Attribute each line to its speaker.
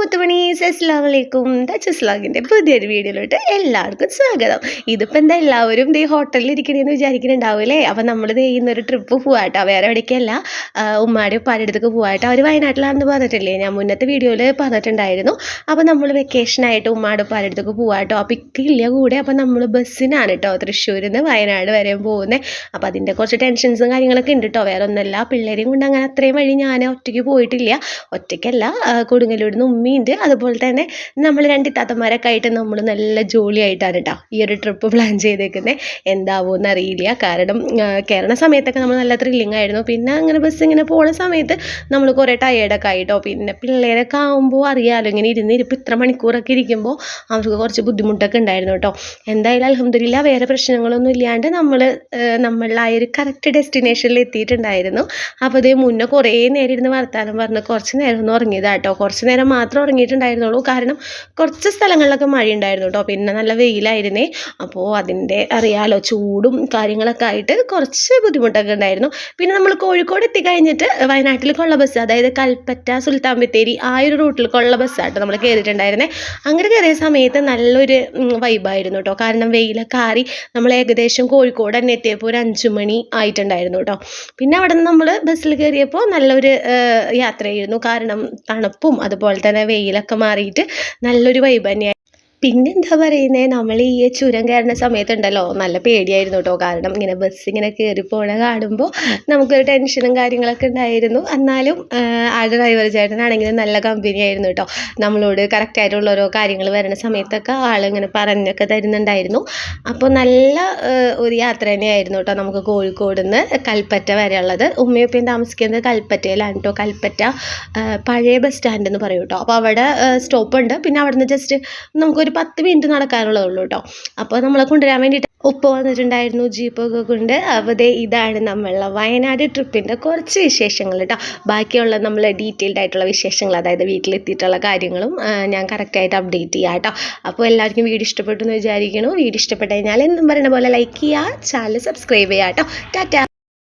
Speaker 1: മുത്തുമണീസ് അസ്സാം വലൈക്കും വ്ളോഗിന്റെ പുതിയൊരു വീഡിയോയിലോട്ട് എല്ലാവർക്കും സ്വാഗതം. ഇതിപ്പോൾ എന്താ എല്ലാവരും ദേ ഹോട്ടലിൽ ഇരിക്കണേന്ന് വിചാരിക്കുന്നുണ്ടാവില്ലേ അപ്പം നമ്മൾ ദേ ഇന്നൊരു ട്രിപ്പ് പോവാട്ടോ. വേറെ എവിടേക്കല്ല. ഉമ്മാടെ ഉപ്പാടെ അടുത്തേക്ക് പോവാട്ടോ. അവർ വയനാട്ടിലാണെന്ന് പറഞ്ഞിട്ടില്ലേ? ഞാൻ മുന്നത്തെ വീഡിയോയിൽ പറഞ്ഞിട്ടുണ്ടായിരുന്നു. അപ്പോൾ നമ്മൾ വെക്കേഷനായിട്ട് ഉമ്മാടെ ഉപ്പാടെ അടുത്തേക്ക് പോവാട്ടോ. അപ്പോൾ ഇക്കില്ല കൂടെ. അപ്പോൾ നമ്മൾ ബസ്സിനാണ് കേട്ടോ തൃശ്ശൂരിൽ നിന്ന് വയനാട് വരെ പോകുന്നത് അപ്പോൾ അതിന്റെ കുറച്ച് ടെൻഷൻസും കാര്യങ്ങളൊക്കെ ഉണ്ട് കേട്ടോ വേറെ ഒന്നുമല്ല. പിള്ളേരെയും കൊണ്ട് അങ്ങനെ അത്രയും വഴി ഞാൻ ഒറ്റയ്ക്ക് പോയിട്ടില്ല. ഒറ്റയ്ക്കല്ല കൊടുങ്ങല്ലൂരിൽ നിന്ന് ഉമ്മയുണ്ട് അതുപോലെ തന്നെ നമ്മൾ രണ്ട് താത്തമാരൊക്കെ ആയിട്ട് നമ്മൾ നല്ല ജോലിയായിട്ടാണ് കേട്ടോ ഈ ഒരു ട്രിപ്പ് പ്ലാൻ ചെയ്തേക്കുന്നത് എന്താവുമെന്ന് അറിയില്ല കാരണം കയറണ സമയത്തൊക്കെ നമ്മൾ നല്ല ത്രില്ലിംഗ് ആയിരുന്നു. പിന്നെ അങ്ങനെ ബസ് ഇങ്ങനെ പോണ സമയത്ത് നമ്മൾ കുറേ ടയേർഡൊക്കെ ആയിട്ടോ. പിന്നെ പിള്ളേരൊക്കെ ആകുമ്പോൾ അറിയാമല്ലോ ഇങ്ങനെ ഇരുന്ന് ഇരിപ്പ് ഇത്ര മണിക്കൂറൊക്കെ ഇരിക്കുമ്പോൾ അവർക്ക് കുറച്ച് ബുദ്ധിമുട്ടൊക്കെ ഉണ്ടായിരുന്നു കേട്ടോ എന്തായാലും അലഹമില്ല വേറെ പ്രശ്നങ്ങളൊന്നും ഇല്ലാണ്ട് നമ്മൾ നമ്മളുടെ ആ ഒരു കറക്റ്റ് ഡെസ്റ്റിനേഷനിൽ എത്തിയിട്ടുണ്ടായിരുന്നു. അപ്പോൾ ഇതേ മുന്നേ കുറേ നേരം ഇരുന്ന് വർത്താനം പറഞ്ഞ് കുറച്ച് നേരം ഒന്ന് ഉറങ്ങിയതാട്ടോ കുറച്ച് നേരം മാത്രം ഉറങ്ങിയിട്ടുണ്ടായിരുന്നുള്ളൂ. കാരണം കുറച്ച് സ്ഥലങ്ങളിലൊക്കെ മഴ ഉണ്ടായിരുന്നു കേട്ടോ. പിന്നെ നല്ല വെയിലായിരുന്നേ. അപ്പോൾ അതിന്റെ അറിയാലോ ചൂടും കാര്യങ്ങളൊക്കെ ആയിട്ട് കുറച്ച് ബുദ്ധിമുട്ടൊക്കെ ഉണ്ടായിരുന്നു. പിന്നെ നമ്മൾ കോഴിക്കോട് എത്തിക്കഴിഞ്ഞിട്ട് വയനാട്ടിലേക്കുള്ള ബസ് അതായത് കൽപ്പറ്റ സുൽത്താൻ ബത്തേരി ആ ഒരു റൂട്ടിലേക്കുള്ള ബസ്സാട്ടോ നമ്മൾ കയറിയിട്ടുണ്ടായിരുന്നേ. അങ്ങനെ കയറിയ സമയത്ത് നല്ലൊരു വൈബായിരുന്നു കേട്ടോ. കാരണം വെയിലൊക്കെ ആറി നമ്മൾ ഏകദേശം കോഴിക്കോട് തന്നെ എത്തിയപ്പോൾ ഒരു അഞ്ചു മണി ആയിട്ടുണ്ടായിരുന്നു കേട്ടോ. പിന്നെ അവിടെ നിന്ന് നമ്മൾ ബസ്സിൽ കയറിയപ്പോൾ നല്ലൊരു യാത്രയായിരുന്നു. കാരണം തണുപ്പും അതുപോലെ തന്നെ വെയിലൊക്കെ മാറിയിട്ട് നല്ലൊരു വൈബ് തന്നെയായിരുന്നു പിന്നെന്താ പറയുന്നത് നമ്മൾ ഈ ചുരം കയറുന്ന സമയത്തുണ്ടല്ലോ നല്ല പേടിയായിരുന്നു കേട്ടോ. കാരണം ഇങ്ങനെ ബസ് ഇങ്ങനെ കയറി പോണ കാണുമ്പോൾ നമുക്കൊരു ടെൻഷനും കാര്യങ്ങളൊക്കെ ഉണ്ടായിരുന്നു. എന്നാലും ആ, ഡ്രൈവർ ചേട്ടനാണെങ്കിലും നല്ല കമ്പനി ആയിരുന്നു കേട്ടോ. നമ്മളോട് കറക്റ്റായിട്ടുള്ള ഓരോ കാര്യങ്ങൾ വരുന്ന സമയത്തൊക്കെ ആളിങ്ങനെ പറഞ്ഞൊക്കെ തരുന്നുണ്ടായിരുന്നു. അപ്പോൾ നല്ല ഒരു യാത്ര തന്നെയായിരുന്നു കേട്ടോ നമുക്ക് കോഴിക്കോട് നിന്ന് കൽപ്പറ്റ വരെയുള്ളത്. ഉമ്മയൊപ്പം താമസിക്കുന്നത് കൽപ്പറ്റയിലാണ് കേട്ടോ. കൽപ്പറ്റ പഴയ ബസ് സ്റ്റാൻഡ് എന്ന് പറയും കേട്ടോ. അപ്പോൾ അവിടെ സ്റ്റോപ്പ് ഉണ്ട്. പിന്നെ അവിടെ നിന്ന് ജസ്റ്റ് നമുക്കൊരു പത്ത് മിനിറ്റ് നടക്കാനുള്ളതേ ഉള്ളൂ കേട്ടോ അപ്പോൾ നമ്മളെ കൊണ്ടുവരാൻ വേണ്ടിയിട്ട് ഉപ്പ വന്നിട്ടുണ്ടായിരുന്നു ജീപ്പൊക്കെ കൊണ്ട്. അപ്പോൾ ഇതാണ് നമ്മളുടെ വയനാട് ട്രിപ്പിന്റെ കുറച്ച് വിശേഷങ്ങൾ കേട്ടോ ബാക്കിയുള്ള നമ്മൾ ഡീറ്റെയിൽഡ് ആയിട്ടുള്ള വിശേഷങ്ങൾ അതായത് വീട്ടിലെത്തിയിട്ടുള്ള കാര്യങ്ങളും ഞാൻ കറക്റ്റായിട്ട് അപ്ഡേറ്റ് ചെയ്യാം കേട്ടോ അപ്പോൾ എല്ലാവർക്കും വീഡിയോ ഇഷ്ടപ്പെട്ടു എന്ന് വിചാരിക്കുന്നു. വീഡിയോ ഇഷ്ടപ്പെട്ട് കഴിഞ്ഞാൽ എന്നും പറയുന്ന പോലെ ലൈക്ക് ചെയ്യുക ചാനൽ സബ്സ്ക്രൈബ് ചെയ്യുക കേട്ടോ ടാറ്റ.